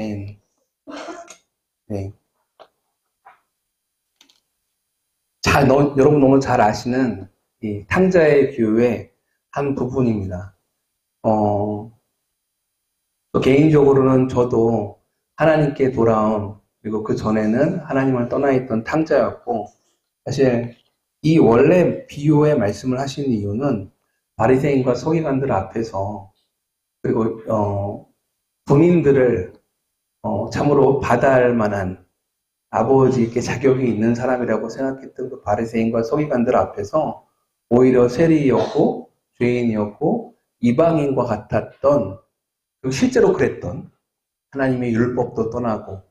네. 네. 잘, 너, 여러분 너무 잘 아시는 이 탕자의 비유의 한 부분입니다. 어, 또 개인적으로는 저도 하나님께 돌아온, 그리고 그 전에는 하나님을 떠나 있던 탕자였고, 사실 이 원래 비유의 말씀을 하신 이유는 바리새인과 서기관들 앞에서 그리고 어, 본인들을 어, 참으로 받아할 만한 아버지께 자격이 있는 사람이라고 생각했던 그 바리새인과 서기관들 앞에서 오히려 세리였고 죄인이었고 이방인과 같았던 그리고 실제로 그랬던 하나님의 율법도 떠나고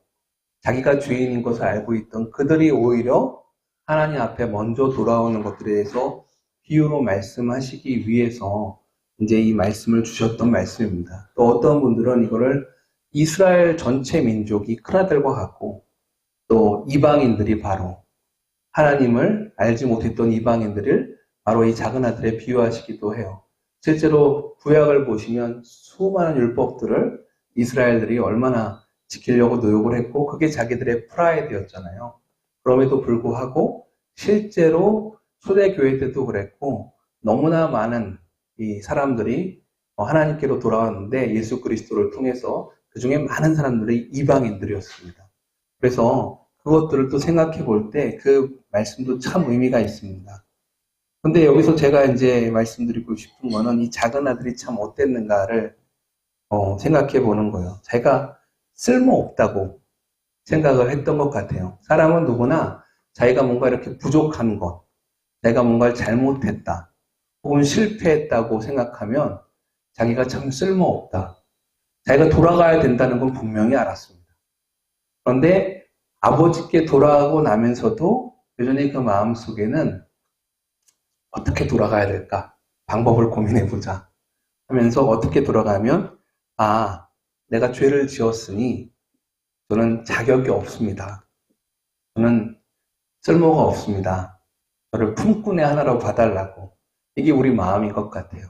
자기가 죄인인 것을 알고 있던 그들이 오히려 하나님 앞에 먼저 돌아오는 것들에 대해서 비유로 말씀하시기 위해서 이제 이 말씀을 주셨던 말씀입니다. 또 어떤 분들은 이거를 이스라엘 전체 민족이 큰아들과 같고 또 이방인들이 바로 하나님을 알지 못했던 이방인들을 바로 이 작은 아들에 비유하시기도 해요. 실제로 구약을 보시면 수많은 율법들을 이스라엘들이 얼마나 지키려고 노력을 했고 그게 자기들의 프라이드였잖아요. 그럼에도 불구하고 실제로 초대교회 때도 그랬고 너무나 많은 이 사람들이 하나님께로 돌아왔는데 예수 그리스도를 통해서 그 중에 많은 사람들이 이방인들이었습니다. 그래서 그것들을 또 생각해 볼 때 그 말씀도 참 의미가 있습니다. 근데 여기서 제가 이제 말씀드리고 싶은 거는 이 작은 아들이 참 어땠는가를 어, 생각해 보는 거예요. 제가 쓸모없다고 생각을 했던 것 같아요. 사람은 누구나 자기가 뭔가 이렇게 부족한 것, 내가 뭔가를 잘못했다, 혹은 실패했다고 생각하면 자기가 참 쓸모없다. 자기가 돌아가야 된다는 건 분명히 알았습니다. 그런데 아버지께 돌아가고 나면서도 여전히 그 마음 속에는 어떻게 돌아가야 될까? 방법을 고민해 보자. 하면서 어떻게 돌아가면, 아, 내가 죄를 지었으니 저는 자격이 없습니다. 저는 쓸모가 없습니다. 저를 품꾼의 하나로 봐달라고. 이게 우리 마음인 것 같아요.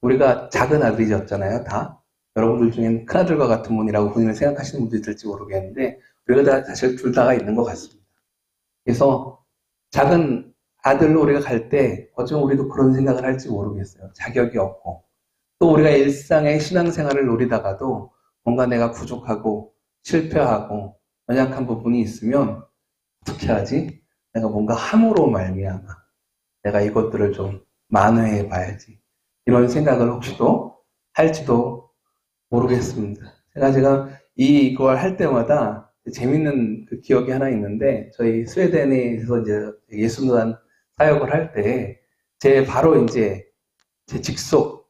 우리가 작은 아들이었잖아요, 다. 여러분들 중엔 큰아들과 같은 분이라고 본인을 생각하시는 분도 있을지 모르겠는데, 우리가 다 사실 둘 다가 있는 것 같습니다. 그래서 작은 아들로 우리가 갈 때, 어쩌면 우리도 그런 생각을 할지 모르겠어요. 자격이 없고. 또 우리가 일상의 신앙생활을 노리다가도 뭔가 내가 부족하고 실패하고 연약한 부분이 있으면 어떻게 하지? 내가 뭔가 함으로 말미암아 내가 이것들을 좀 만회해 봐야지. 이런 생각을 혹시도 할지도 모르겠습니다. 제가 제가 이걸 할 때마다 재밌는 그 기억이 하나 있는데 저희 스웨덴에서 이제 예수노단 사역을 할 때 제 바로 이제 제 직속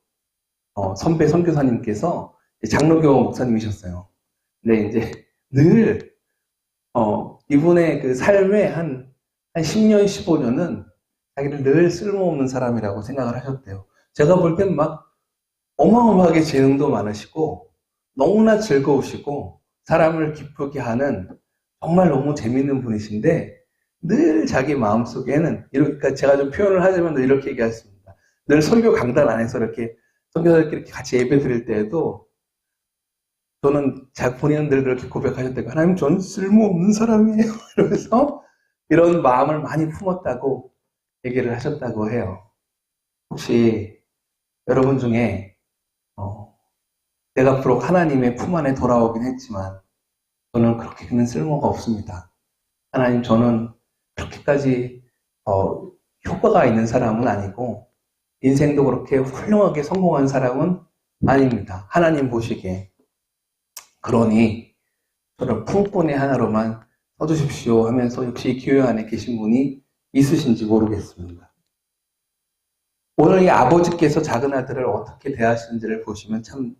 어, 선배 선교사님께서 장로교 목사님이셨어요. 근데 이제 늘 어, 이분의 그 삶에 한, 한 10년, 15년은 자기를 늘 쓸모없는 사람이라고 생각을 하셨대요. 제가 볼 땐 막 어마어마하게 재능도 많으시고 너무나 즐거우시고 사람을 기쁘게 하는 정말 너무 재밌는 분이신데 늘 자기 마음속에는 이렇게 그러니까 제가 좀 표현을 하자면 이렇게 얘기했습니다. 늘 설교 강단 안에서 이렇게 선교사들끼리 같이 예배 드릴 때에도 저는 자 본인들 그렇게 고백하셨다고 하나님 전 쓸모없는 사람이에요. 이러면서 이런 마음을 많이 품었다고 얘기를 하셨다고 해요. 혹시 여러분 중에 어, 내가 비록 하나님의 품 안에 돌아오긴 했지만 저는 그렇게는 쓸모가 없습니다. 하나님 저는 그렇게까지 어, 효과가 있는 사람은 아니고 인생도 그렇게 훌륭하게 성공한 사람은 아닙니다. 하나님 보시기에 그러니 저를 품꾼의 하나로만 써주십시오 하면서 역시 교회 안에 계신 분이 있으신지 모르겠습니다. 오늘 이 아버지께서 작은 아들을 어떻게 대하시는지를 보시면 참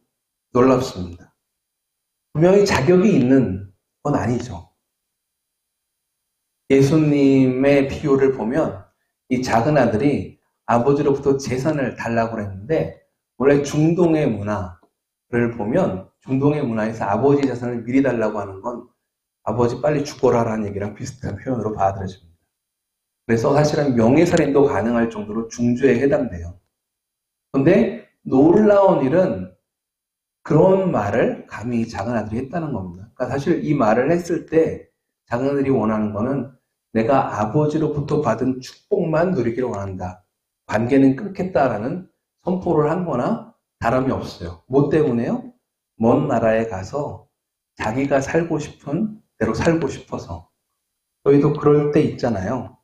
놀랍습니다. 분명히 자격이 있는 건 아니죠. 예수님의 비유를 보면 이 작은 아들이 아버지로부터 재산을 달라고 했는데 원래 중동의 문화를 보면 중동의 문화에서 아버지 재산을 미리 달라고 하는 건 아버지 빨리 죽어라라는 얘기랑 비슷한 표현으로 받아들여집니다. 그래서 사실은 명예살인도 가능할 정도로 중죄에 해당돼요. 근데 놀라운 일은 그런 말을 감히 작은 아들이 했다는 겁니다. 그러니까 사실 이 말을 했을 때 작은 아들이 원하는 거는 내가 아버지로부터 받은 축복만 누리기를 원한다. 관계는 끊겠다라는 선포를 한 거나 다름이 없어요. 뭐 때문에요? 먼 나라에 가서 자기가 살고 싶은 대로 살고 싶어서. 저희도 그럴 때 있잖아요.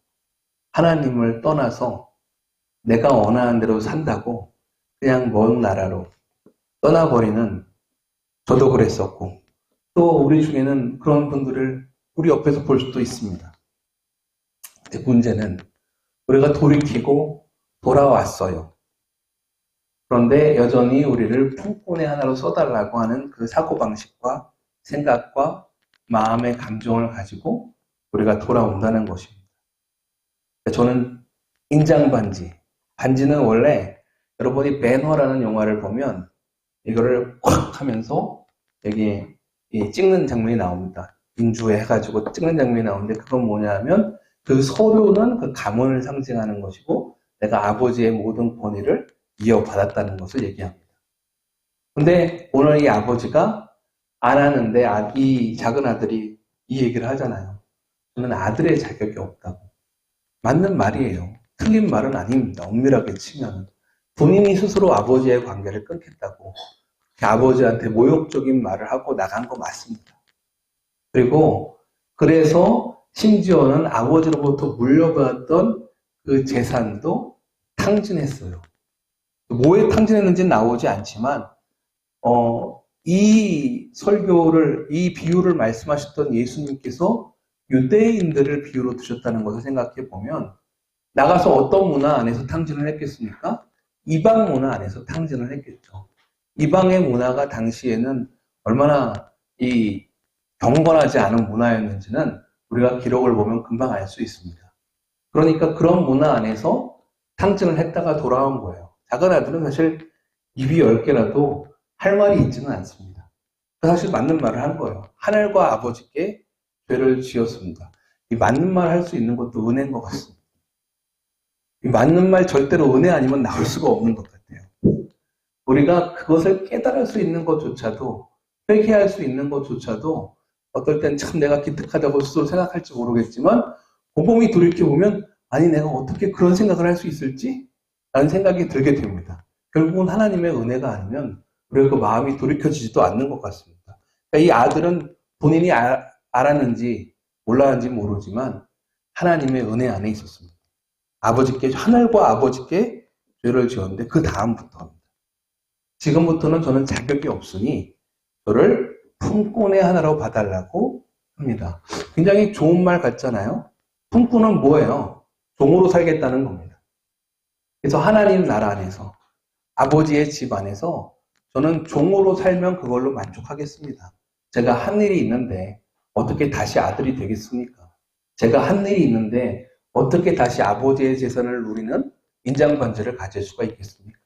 하나님을 떠나서 내가 원하는 대로 산다고 그냥 먼 나라로 떠나버리는 저도 그랬었고 또 우리 중에는 그런 분들을 우리 옆에서 볼 수도 있습니다. 문제는 우리가 돌이키고 돌아왔어요. 그런데 여전히 우리를 품꾼의 하나로 써달라고 하는 그 사고방식과 생각과 마음의 감정을 가지고 우리가 돌아온다는 것입니다. 저는 인장반지. 반지는 원래 여러분이 배너라는 영화를 보면 이거를 콱 하면서 여기 찍는 장면이 나옵니다. 인주에 해가지고 찍는 장면이 나오는데 그건 뭐냐면 그 서류는 그 가문을 상징하는 것이고 내가 아버지의 모든 권위를 이어받았다는 것을 얘기합니다. 근데 오늘 이 아버지가 안 하는데 아, 이 작은 아들이 이 얘기를 하잖아요. 저는 아들의 자격이 없다고. 맞는 말이에요. 틀린 말은 아닙니다. 엄밀하게 치면. 본인이 스스로 아버지의 관계를 끊겠다고. 아버지한테 모욕적인 말을 하고 나간 거 맞습니다. 그리고 그래서 심지어는 아버지로부터 물려받았던 그 재산도 탕진했어요. 뭐에 탕진했는지는 나오지 않지만, 어, 이 설교를, 이 비유를 말씀하셨던 예수님께서 유대인들을 비유로 드셨다는 것을 생각해 보면, 나가서 어떤 문화 안에서 탕진을 했겠습니까? 이방 문화 안에서 탕진을 했겠죠. 이방의 문화가 당시에는 얼마나 이 경건하지 않은 문화였는지는 우리가 기록을 보면 금방 알 수 있습니다. 그러니까 그런 문화 안에서 탕진을 했다가 돌아온 거예요. 작은 아들은 사실 입이 열 개라도 할 말이 있지는 않습니다. 사실 맞는 말을 한 거예요. 하늘과 아버지께 죄를 지었습니다. 이 맞는 말 할 수 있는 것도 은혜인 것 같습니다. 이 맞는 말 절대로 은혜 아니면 나올 수가 없는 것 같아요. 우리가 그것을 깨달을 수 있는 것조차도 회개할 수 있는 것조차도 어떨 땐 참 내가 기특하다고 스스로 생각할지 모르겠지만 곰곰이 돌이켜보면 아니 내가 어떻게 그런 생각을 할 수 있을지? 라는 생각이 들게 됩니다. 결국은 하나님의 은혜가 아니면 우리가 그 마음이 돌이켜지지도 않는 것 같습니다. 그러니까 이 아들은 본인이 아, 알았는지 몰랐는지 모르지만 하나님의 은혜 안에 있었습니다. 아버지께 하늘과 아버지께 죄를 지었는데 그 다음부터입니다. 지금부터는 저는 자격이 없으니 저를 품꾼의 하나로 봐달라고 합니다. 굉장히 좋은 말 같잖아요. 품꾼은 뭐예요? 종으로 살겠다는 겁니다. 그래서 하나님 나라 안에서 아버지의 집 안에서 저는 종으로 살면 그걸로 만족하겠습니다. 제가 한 일이 있는데 어떻게 다시 아들이 되겠습니까? 제가 한 일이 있는데 어떻게 다시 아버지의 재산을 누리는 인장반지를 가질 수가 있겠습니까?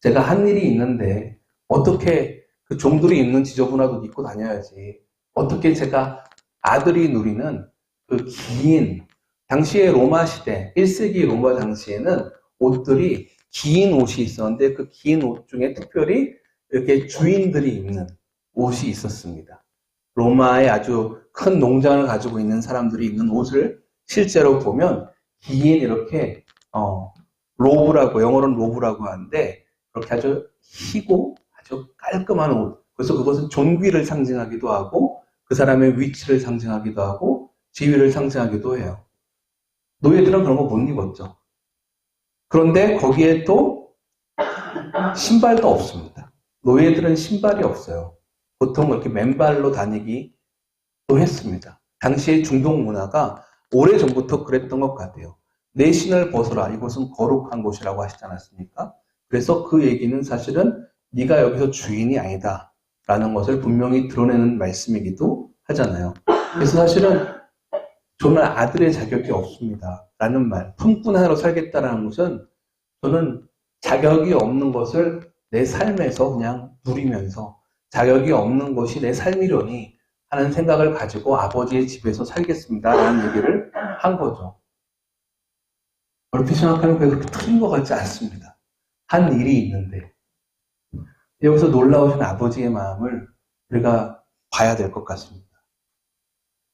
제가 한 일이 있는데 어떻게 그 종들이 입는 지저분한 옷 입고 다녀야지. 어떻게 제가 아들이 누리는 그 긴, 당시에 로마 시대, 1세기 로마 당시에는 옷들이 긴 옷이 있었는데 그 긴 옷 중에 특별히 이렇게 주인들이 입는 옷이 있었습니다. 로마의 아주 큰 농장을 가지고 있는 사람들이 입는 옷을 실제로 보면 긴 이렇게 어, 로브라고 영어로는 로브라고 하는데 그렇게 아주 희고 아주 깔끔한 옷. 그래서 그것은 존귀를 상징하기도 하고 그 사람의 위치를 상징하기도 하고 지위를 상징하기도 해요. 노예들은 그런 거 못 입었죠. 그런데 거기에 또 신발도 없습니다. 노예들은 신발이 없어요. 보통 이렇게 맨발로 다니기도 했습니다. 당시의 중동 문화가 오래전부터 그랬던 것 같아요. 내 신을 벗어라. 이곳은 거룩한 곳이라고 하시지 않았습니까? 그래서 그 얘기는 사실은 네가 여기서 주인이 아니다. 라는 것을 분명히 드러내는 말씀이기도 하잖아요. 그래서 사실은 저는 아들의 자격이 없습니다. 라는 말, 품꾼 하나로 살겠다라는 것은 저는 자격이 없는 것을 내 삶에서 그냥 누리면서 자격이 없는 것이 내 삶이려니 하는 생각을 가지고 아버지의 집에서 살겠습니다. 라는 얘기를 한 거죠. 얼핏 생각하면 그렇게 틀린 것 같지 않습니다. 한 일이 있는데 여기서 놀라우신 아버지의 마음을 우리가 봐야 될 것 같습니다.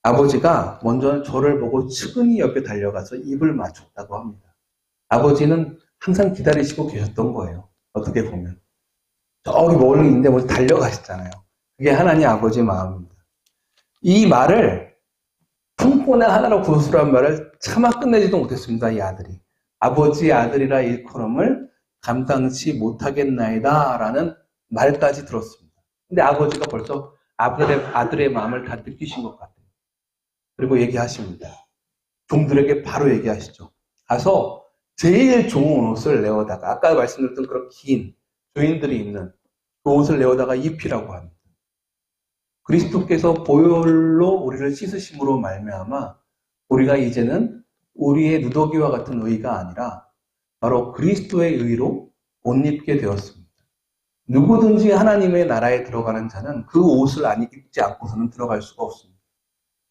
아버지가 먼저 저를 보고 측은히 옆에 달려가서 입을 맞췄다고 합니다. 아버지는 항상 기다리시고 계셨던 거예요. 어떻게 보면. 저기 멀리 있는데 먼저 달려가셨잖아요. 그게 하나님 아버지의 마음입니다. 이 말을 풍포나 하나로 구수란 말을 차마 끝내지도 못했습니다. 이 아들이. 아버지의 아들이라 일컬음을 감당치 못하겠나이다 라는 말까지 들었습니다. 근데 아버지가 벌써 아들의, 아들의 마음을 다 느끼신 것 같아요. 그리고 얘기하십니다. 종들에게 바로 얘기하시죠. 가서 제일 좋은 옷을 내어다가 아까 말씀드렸던 그런 긴 조인들이 있는 그 옷을 내어다가 입히라고 합니다. 그리스도께서 보혈로 우리를 씻으심으로 말미암아 우리가 이제는 우리의 누더기와 같은 의가 아니라 바로 그리스도의 의로 옷 입게 되었습니다. 누구든지 하나님의 나라에 들어가는 자는 그 옷을 안 입지 않고서는 들어갈 수가 없습니다.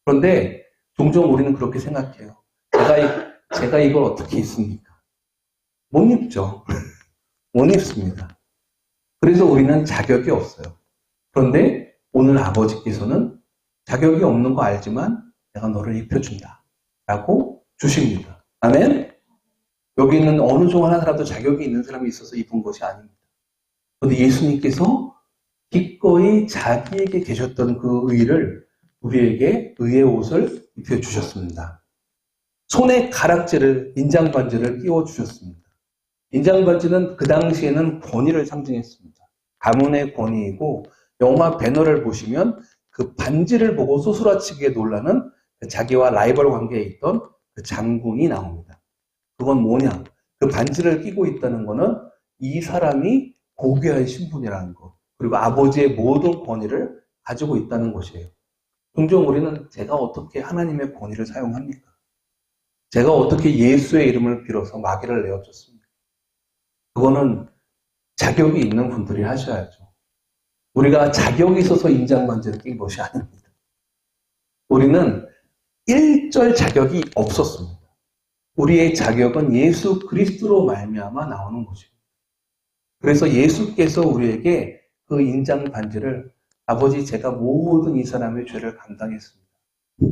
그런데 종종 우리는 그렇게 생각해요. 제가, 제가 이걸 어떻게 입습니까? 못 입죠. 못 입습니다. 그래서 우리는 자격이 없어요. 그런데 오늘 아버지께서는 자격이 없는 거 알지만 내가 너를 입혀준다. 라고 주십니다. 아멘? 여기 있는 어느 종 하나라도 자격이 있는 사람이 있어서 입은 것이 아닙니다. 그런데 예수님께서 기꺼이 자기에게 계셨던 그 의를 우리에게 의의 옷을 입혀주셨습니다. 손에 가락지를, 인장반지를 끼워주셨습니다. 인장반지는 그 당시에는 권위를 상징했습니다. 가문의 권위이고 영화 배너를 보시면 그 반지를 보고 소스라치게 놀라는 자기와 라이벌 관계에 있던 그 장군이 나옵니다. 그건 뭐냐? 그 반지를 끼고 있다는 거는 이 사람이 고귀한 신분이라는 것, 그리고 아버지의 모든 권위를 가지고 있다는 것이에요. 종종 우리는 제가 어떻게 하나님의 권위를 사용합니까? 제가 어떻게 예수의 이름을 빌어서 마귀를 내어줬습니까? 그거는 자격이 있는 분들이 하셔야죠. 우리가 자격이 있어서 인장반지를 낀 것이 아닙니다. 우리는 일절 자격이 없었습니다. 우리의 자격은 예수 그리스도로 말미암아 나오는 것입니다. 그래서 예수께서 우리에게 그 인장 반지를 아버지 제가 모든 이 사람의 죄를 감당했습니다.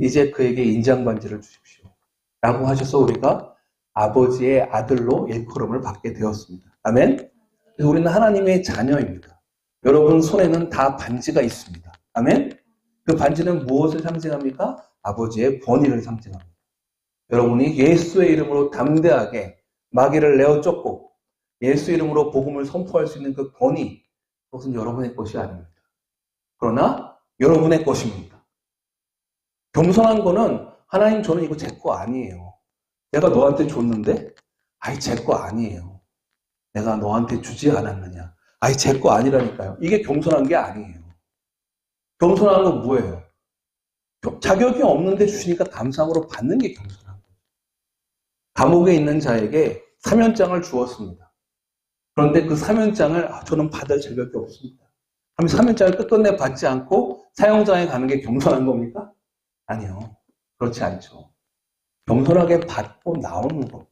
이제 그에게 인장 반지를 주십시오. 라고 하셔서 우리가 아버지의 아들로 일컬음을 받게 되었습니다. 아멘. 우리는 하나님의 자녀입니다. 여러분 손에는 다 반지가 있습니다. 아멘. 그 반지는 무엇을 상징합니까? 아버지의 권위를 상징합니다. 여러분이 예수의 이름으로 담대하게 마귀를 내어 쫓고 예수 이름으로 복음을 선포할 수 있는 그 권위, 그것은 여러분의 것이 아닙니다. 그러나 여러분의 것입니다. 겸손한 거는 하나님 저는 이거 제 거 아니에요. 내가 너한테 줬는데, 아이 제 거 아니에요. 내가 너한테 주지 않았느냐. 아이 제거 아니라니까요. 이게 겸손한 게 아니에요. 겸손한 건 뭐예요? 자격이 없는데 주시니까 감사함으로 받는 게 겸손한 거예요. 감옥에 있는 자에게 사면장을 주었습니다. 그런데 그 사면장을 아, 저는 받을 자격이 없습니다. 그럼 사면장을 끝끝내 받지 않고 사형장에 가는 게 겸손한 겁니까? 아니요. 그렇지 않죠. 겸손하게 받고 나오는 것.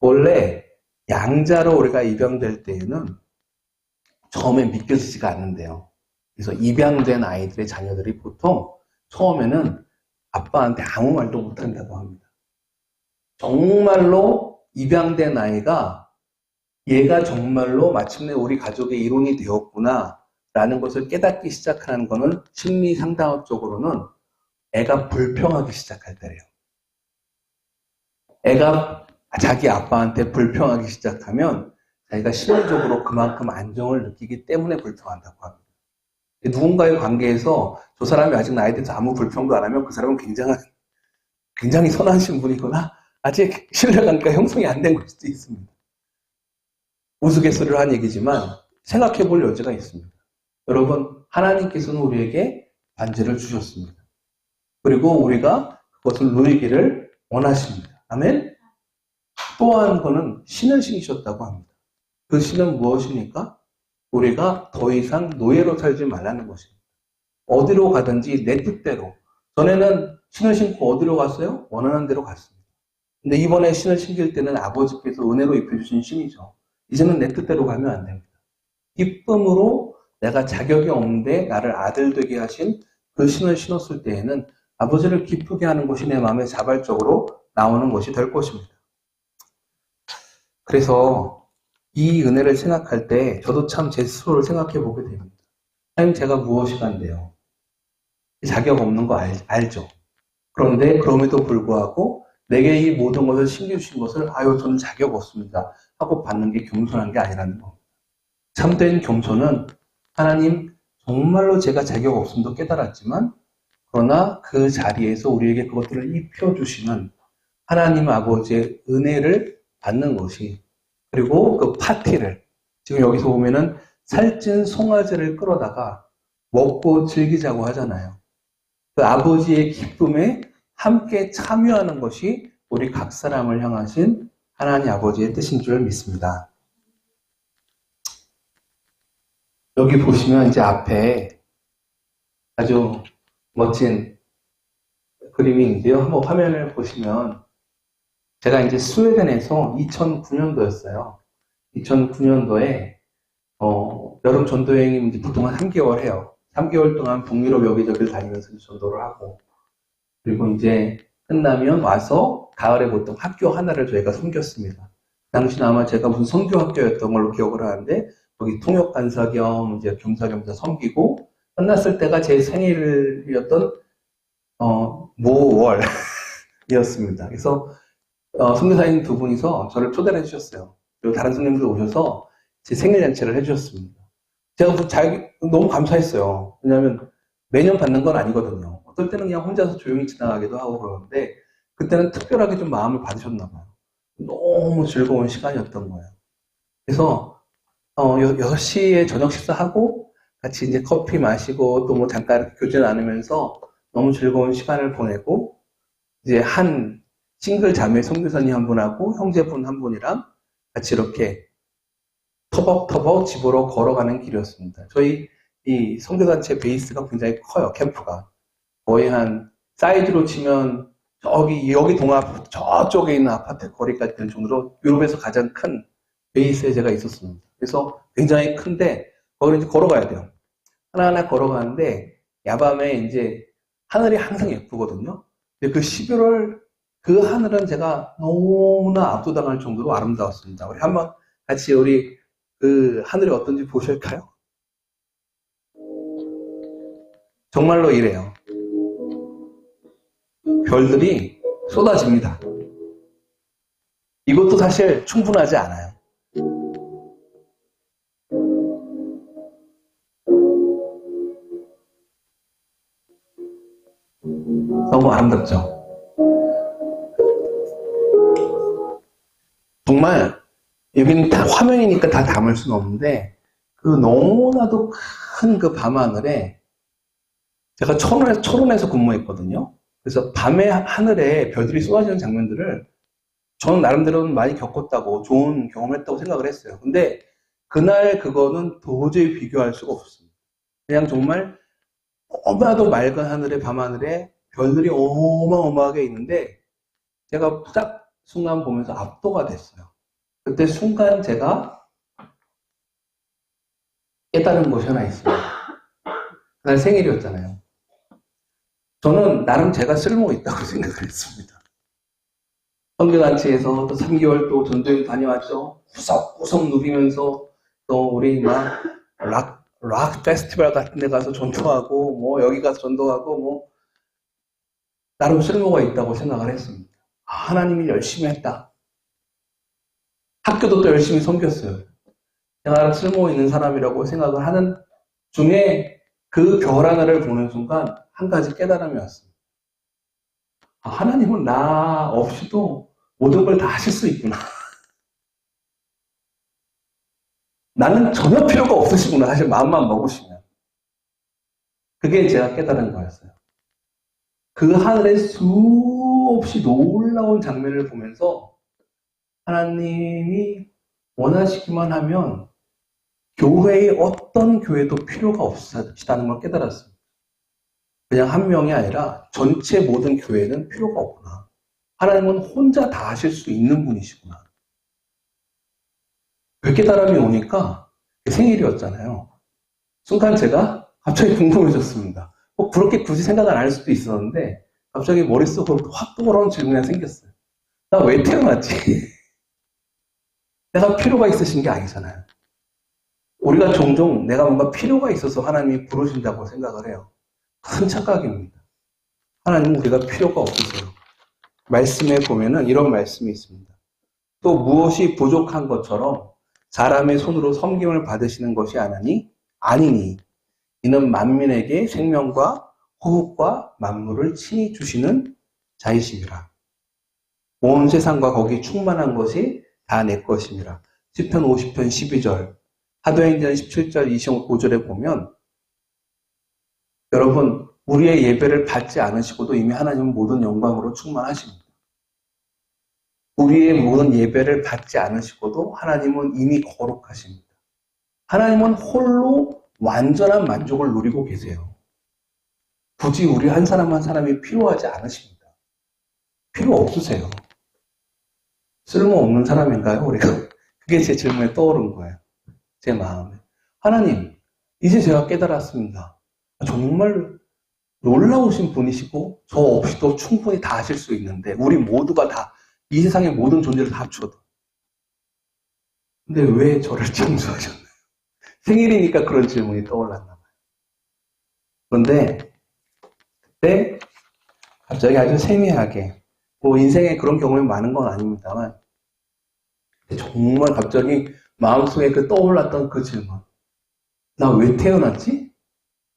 원래 양자로 우리가 입양될 때에는 처음에 믿겨지지가 않는데요. 그래서 입양된 아이들의 자녀들이 보통 처음에는 아빠한테 아무 말도 못한다고 합니다. 정말로 입양된 아이가 얘가 정말로 마침내 우리 가족의 일원이 되었구나 라는 것을 깨닫기 시작하는 것은 심리 상담적으로는 애가 불평하기 시작할 때래요. 애가 자기 아빠한테 불평하기 시작하면 자기가 심리적으로 그만큼 안정을 느끼기 때문에 불평한다고 합니다. 누군가의 관계에서 저 사람이 아직 나에 대해서 아무 불평도 안 하면 그 사람은 굉장한, 굉장히 선하신 분이거나 아직 신뢰관계가 형성이 안 된 걸 수도 있습니다. 우스갯소리를 한 얘기지만 생각해 볼 여지가 있습니다. 여러분, 하나님께서는 우리에게 반지를 주셨습니다. 그리고 우리가 그것을 누리기를 원하십니다. 아멘? 또한 그는 신을 신기셨다고 합니다. 그 신은 무엇입니까? 우리가 더 이상 노예로 살지 말라는 것입니다. 어디로 가든지 내 뜻대로. 전에는 신을 신고 어디로 갔어요? 원하는 대로 갔습니다. 근데 이번에 신을 신길 때는 아버지께서 은혜로 입혀주신 신이죠. 이제는 내 뜻대로 가면 안 됩니다. 기쁨으로 내가 자격이 없는데 나를 아들 되게 하신 그 신을 신었을 때에는 아버지를 기쁘게 하는 것이 내 마음에 자발적으로 나오는 것이 될 것입니다. 그래서 이 은혜를 생각할 때 저도 참 제 스스로를 생각해 보게 됩니다. 하나님 제가 무엇이간데요? 자격 없는 거 알, 알죠? 그런데 그럼에도 불구하고 내게 이 모든 것을 신겨주신 것을 아유 저는 자격 없습니다 하고 받는 게 겸손한 게 아니라는 겁니다. 참된 겸손은 하나님 정말로 제가 자격 없음도 깨달았지만 그러나 그 자리에서 우리에게 그것들을 입혀주시는 하나님 아버지의 은혜를 받는 것이 그리고 그 파티를 지금 여기서 보면은 살찐 송아지를 끌어다가 먹고 즐기자고 하잖아요. 그 아버지의 기쁨에 함께 참여하는 것이 우리 각 사람을 향하신 하나님 아버지의 뜻인 줄 믿습니다. 여기 보시면 이제 앞에 아주 멋진 그림이 있는데요. 한번 화면을 보시면 제가 이제 스웨덴에서 2009년도였어요. 2009년도에 어, 여름 전도여행이 보통 한 3개월 해요. 3개월 동안 북유럽 여기저기를 다니면서 전도를 하고 그리고 이제 끝나면 와서 가을에 보통 학교 하나를 저희가 섬겼습니다. 당시는 아마 제가 무슨 성교학교였던 걸로 기억을 하는데 거기 통역 간사 겸 이제 겸사겸사 섬기고 끝났을 때가 제 생일이었던 어, 모월이었습니다. 그래서 어, 선교사님 두 분이서 저를 초대를 해주셨어요. 그리고 다른 손님들 오셔서 제 생일 잔치를 해주셨습니다. 제가 뭐 잘, 너무 감사했어요. 왜냐하면 매년 받는 건 아니거든요. 어떨 때는 그냥 혼자서 조용히 지나가기도 하고 그러는데 그때는 특별하게 좀 마음을 받으셨나 봐요. 너무 즐거운 시간이었던 거예요. 그래서 어, 6시에 저녁 식사하고 같이 이제 커피 마시고 또 뭐 잠깐 교제 나누면서 너무 즐거운 시간을 보내고 이제 한 싱글 자매 성교사님 한 분하고 형제분 한 분이랑 같이 이렇게 터벅터벅 집으로 걸어가는 길이었습니다. 저희 이 성교단체 베이스가 굉장히 커요, 캠프가. 거의 한 사이즈로 치면 저기 여기 동앞 저쪽에 있는 아파트 거리까지 될 정도로 유럽에서 가장 큰 베이스에 제가 있었습니다. 그래서 굉장히 큰데 거기를 이제 걸어가야 돼요. 하나하나 걸어가는데 야밤에 이제 하늘이 항상 예쁘거든요. 근데 그 11월 그 하늘은 제가 너무나 압도당할 정도로 아름다웠습니다. 우리 한번 같이 우리 그 하늘이 어떤지 보실까요? 정말로 이래요. 별들이 쏟아집니다. 이것도 사실 충분하지 않아요. 너무 아름답죠? 정말 여기는 다 화면이니까 다 담을 수는 없는데 그 너무나도 큰 그 밤하늘에 제가 철원에서, 철원에서 근무했거든요. 그래서 밤에 하늘에 별들이 쏟아지는 장면들을 저는 나름대로는 많이 겪었다고 좋은 경험했다고 생각을 했어요. 근데 그날 그거는 도저히 비교할 수가 없었습니다. 그냥 정말 너무나도 맑은 하늘에 밤하늘에 별들이 어마어마하게 있는데 제가 딱 순간 보면서 압도가 됐어요. 그때 순간 제가 깨달은 것이 하나 있습니다. 그날 생일이었잖아요. 저는 나름 제가 쓸모 있다고 생각을 했습니다. 성교단체에서 또 3개월 또 전도에 다녀왔죠. 후석후석 누비면서 또 우리 막 락, 락 페스티벌 같은 데 가서 전도하고 뭐 여기 가서 전도하고 뭐 나름 쓸모가 있다고 생각을 했습니다. 아, 하나님이 열심히 했다. 학교도 또 열심히 섬겼어요. 내가 쓸모 있는 사람이라고 생각을 하는 중에 그별 하나를 보는 순간 한 가지 깨달음이 왔습니다. 아, 하나님은 나 없이도 모든 걸 다 하실 수 있구나. 나는 전혀 필요가 없으시구나. 사실 마음만 먹으시면. 그게 제가 깨달은 거였어요. 그 하늘에 수 없이 놀라운 장면을 보면서 하나님이 원하시기만 하면 교회의 어떤 교회도 필요가 없으시다는 걸 깨달았습니다. 그냥 한 명이 아니라 전체 모든 교회는 필요가 없구나. 하나님은 혼자 다 하실 수 있는 분이시구나. 그 깨달음이 오니까 생일이었잖아요. 순간 제가 갑자기 궁금해졌습니다. 뭐 그렇게 굳이 생각 안 할 수도 있었는데 갑자기 머릿속으로 확 떠오르는 질문이 생겼어요. 나 왜 태어났지? 내가 필요가 있으신 게 아니잖아요. 우리가 종종 내가 뭔가 필요가 있어서 하나님이 부르신다고 생각을 해요. 큰 착각입니다. 하나님 우리가 필요가 없으세요. 말씀에 보면은 이런 말씀이 있습니다. 또 무엇이 부족한 것처럼 사람의 손으로 섬김을 받으시는 것이 아니니 아니니 이는 만민에게 생명과 호흡과 만물을 친히 주시는 자이심이라. 온 세상과 거기 충만한 것이 다 내 것임이라. 10편 50편 12절 사도행전 17절 25절에 보면 여러분 우리의 예배를 받지 않으시고도 이미 하나님은 모든 영광으로 충만하십니다. 우리의 모든 예배를 받지 않으시고도 하나님은 이미 거룩하십니다. 하나님은 홀로 완전한 만족을 누리고 계세요. 굳이 우리 한 사람 한 사람이 필요하지 않으십니다. 필요 없으세요. 쓸모없는 사람인가요, 우리가? 그게 제 질문에 떠오른 거예요. 제 마음에. 하나님, 이제 제가 깨달았습니다. 정말 놀라우신 분이시고, 저 없이도 충분히 다 하실 수 있는데, 우리 모두가 다, 이 세상의 모든 존재를 다 합쳐도. 근데 왜 저를 창조하셨나요? 생일이니까 그런 질문이 떠올랐나 봐요. 그런데, 그때, 갑자기 아주 세미하게, 뭐 인생에 그런 경험이 많은 건 아닙니다만, 정말 갑자기 마음속에 그 떠올랐던 그 질문. 나 왜 태어났지?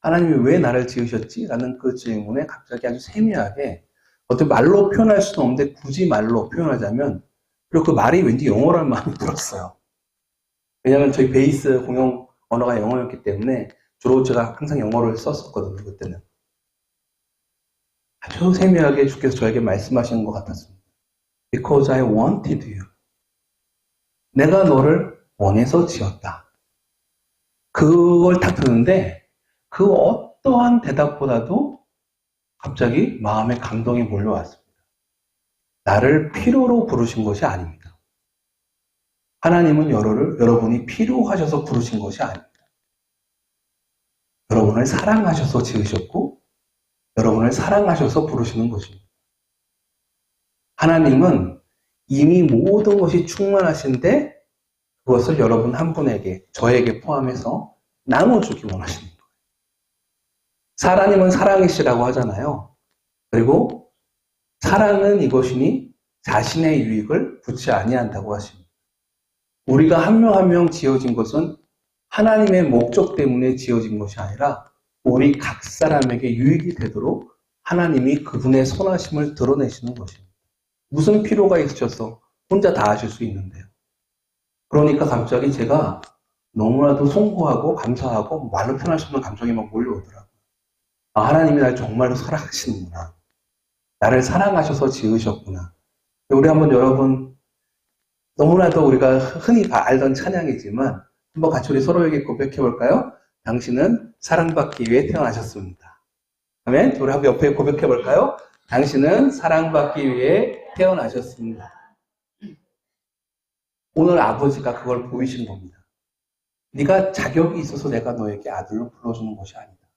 하나님이 왜 나를 지으셨지? 라는 그 질문에 갑자기 아주 세미하게 어떻게 말로 표현할 수는 없는데 굳이 말로 표현하자면 그리고 그 말이 왠지 영어라는 마음이 들었어요. 왜냐하면 저희 베이스 공용 언어가 영어였기 때문에 주로 제가 항상 영어를 썼었거든요. 그때는. 아주 세미하게 주께서 저에게 말씀하시는 것 같았습니다. Because I wanted you. 내가 너를 원해서 지었다. 그걸 딱 듣는데 그 어떠한 대답보다도 갑자기 마음에 감동이 몰려왔습니다. 나를 필요로 부르신 것이 아닙니다. 하나님은 여러를, 여러분이 필요하셔서 부르신 것이 아닙니다. 여러분을 사랑하셔서 지으셨고, 여러분을 사랑하셔서 부르시는 것입니다. 하나님은 이미 모든 것이 충만하신데 그것을 여러분 한 분에게, 저에게 포함해서 나눠주기 원하시는 거예요. 사랑님은 사랑이시라고 하잖아요. 그리고 사랑은 이것이니 자신의 유익을 붙지 아니한다고 하십니다. 우리가 한 명 한 명 지어진 것은 하나님의 목적 때문에 지어진 것이 아니라 우리 각 사람에게 유익이 되도록 하나님이 그분의 선하심을 드러내시는 것입니다. 무슨 필요가 있으셔서 혼자 다 하실 수 있는데요. 그러니까 갑자기 제가 너무나도 송구하고 감사하고 말로 표현할 수 없는 감정이 막 몰려오더라고요. 아, 하나님이 날 정말로 사랑하시는구나. 나를 사랑하셔서 지으셨구나. 우리 한번 여러분, 너무나도 우리가 흔히 알던 찬양이지만 한번 같이 우리 서로에게 고백해 볼까요? 당신은 사랑받기 위해 태어나셨습니다. 아멘. 우리 한번 옆에 고백해 볼까요? 당신은 사랑받기 위해 태어나셨습니다. 오늘 아버지가 그걸 보이신 겁니다. 네가 자격이 있어서 내가 너에게 아들로 불러주는 것이 아니다.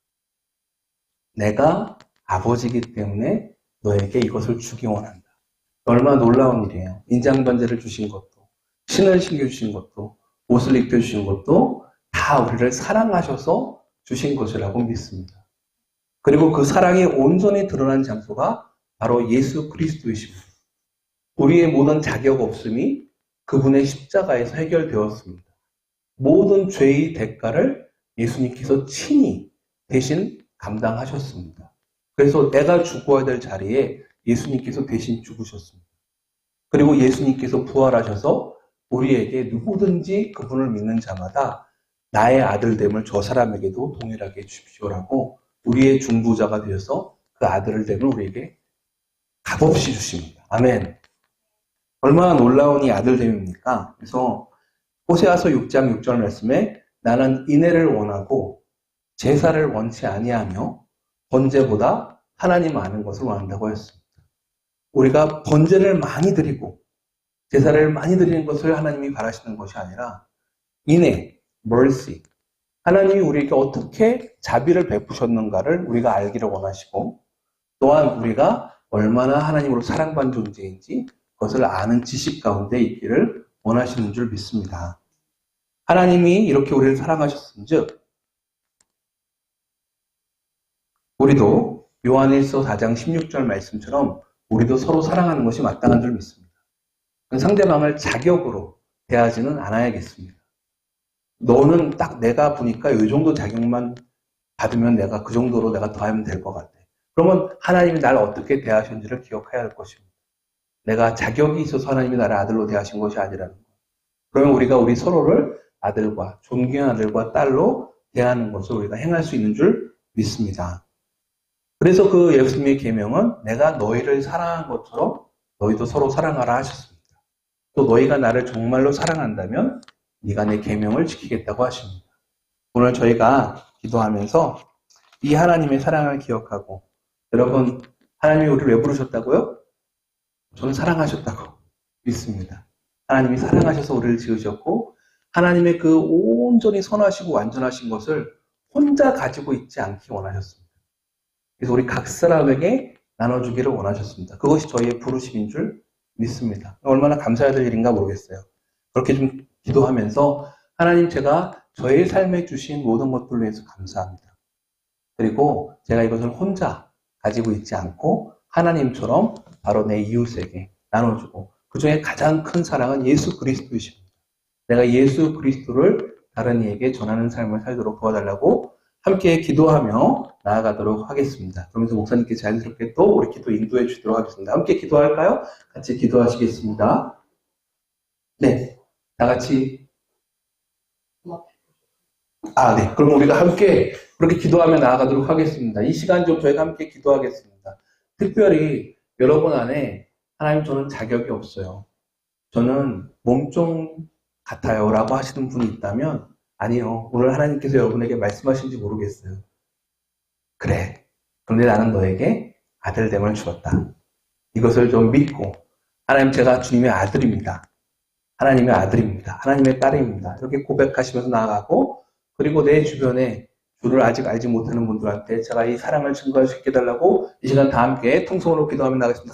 내가 아버지이기 때문에 너에게 이것을 주기 원한다. 얼마나 놀라운 일이에요. 인장반제를 주신 것도, 신을 신겨 주신 것도, 옷을 입혀 주신 것도 다 우리를 사랑하셔서 주신 것이라고 믿습니다. 그리고 그 사랑이 온전히 드러난 장소가 바로 예수 그리스도이십니다. 우리의 모든 자격 없음이 그분의 십자가에서 해결되었습니다. 모든 죄의 대가를 예수님께서 친히 대신 감당하셨습니다. 그래서 내가 죽어야 될 자리에 예수님께서 대신 죽으셨습니다. 그리고 예수님께서 부활하셔서 우리에게 누구든지 그분을 믿는 자마다 나의 아들됨을 저 사람에게도 동일하게 주십시오라고 우리의 중보자가 되어서 그 아들을 됨을 우리에게 값없이 주십니다. 아멘. 얼마나 놀라운 이 아들됨입니까? 그래서 호세아서 6장 6절 말씀에 나는 인애를 원하고 제사를 원치 아니하며 번제보다 하나님 아는 것을 원한다고 했습니다. 우리가 번제를 많이 드리고 제사를 많이 드리는 것을 하나님이 바라시는 것이 아니라 인애, mercy. 하나님이 우리에게 어떻게 자비를 베푸셨는가를 우리가 알기를 원하시고 또한 우리가 얼마나 하나님으로 사랑받는 존재인지 그것을 아는 지식 가운데 있기를 원하시는 줄 믿습니다. 하나님이 이렇게 우리를 사랑하셨은즉 우리도 요한일서 4장 16절 말씀처럼 우리도 서로 사랑하는 것이 마땅한 줄 믿습니다. 상대방을 자격으로 대하지는 않아야겠습니다. 너는 딱 내가 보니까 이 정도 자격만 받으면 내가 그 정도로 내가 더하면 될 것 같아. 그러면 하나님이 나를 어떻게 대하셨는지를 기억해야 할 것입니다. 내가 자격이 있어서 하나님이 나를 아들로 대하신 것이 아니라는 것. 그러면 우리가 우리 서로를 아들과 존귀한 아들과 딸로 대하는 것을 우리가 행할 수 있는 줄 믿습니다. 그래서 그 예수님의 계명은 내가 너희를 사랑한 것처럼 너희도 서로 사랑하라 하셨습니다. 또 너희가 나를 정말로 사랑한다면 네가 내 계명을 지키겠다고 하십니다. 오늘 저희가 기도하면서 이 하나님의 사랑을 기억하고 여러분 하나님이 우리를 왜 부르셨다고요? 저는 사랑하셨다고 믿습니다. 하나님이 사랑하셔서 우리를 지으셨고 하나님의 그 온전히 선하시고 완전하신 것을 혼자 가지고 있지 않기 원하셨습니다. 그래서 우리 각 사람에게 나눠주기를 원하셨습니다. 그것이 저희의 부르심인 줄 믿습니다. 얼마나 감사해야 될 일인가 모르겠어요. 그렇게 좀 기도하면서 하나님 제가 저의 삶에 주신 모든 것들로 해서 감사합니다. 그리고 제가 이것을 혼자 가지고 있지 않고 하나님처럼 바로 내 이웃에게 나눠주고 그 중에 가장 큰 사랑은 예수 그리스도이십니다. 내가 예수 그리스도를 다른 이에게 전하는 삶을 살도록 도와달라고 함께 기도하며 나아가도록 하겠습니다. 그러면서 목사님께 자연스럽게 또 우리 기도 인도해 주도록 하겠습니다. 함께 기도할까요? 같이 기도하시겠습니다. 네. 다 같이. 아, 네. 그럼 우리가 함께 그렇게 기도하며 나아가도록 하겠습니다. 이 시간 좀 저희가 함께 기도하겠습니다. 특별히 여러분 안에 하나님 저는 자격이 없어요. 저는 몸종 같아요. 라고 하시는 분이 있다면 아니요. 오늘 하나님께서 여러분에게 말씀하신지 모르겠어요. 그래. 그런데 나는 너에게 아들됨을 주었다. 이것을 좀 믿고 하나님 제가 주님의 아들입니다. 하나님의 아들입니다. 하나님의 딸입니다. 이렇게 고백하시면서 나아가고 그리고 내 주변에 주를 아직 알지 못하는 분들한테 제가 이 사랑을 증거할 수 있게 달라고 이 시간 다 함께 통성으로 기도하며 나가겠습니다.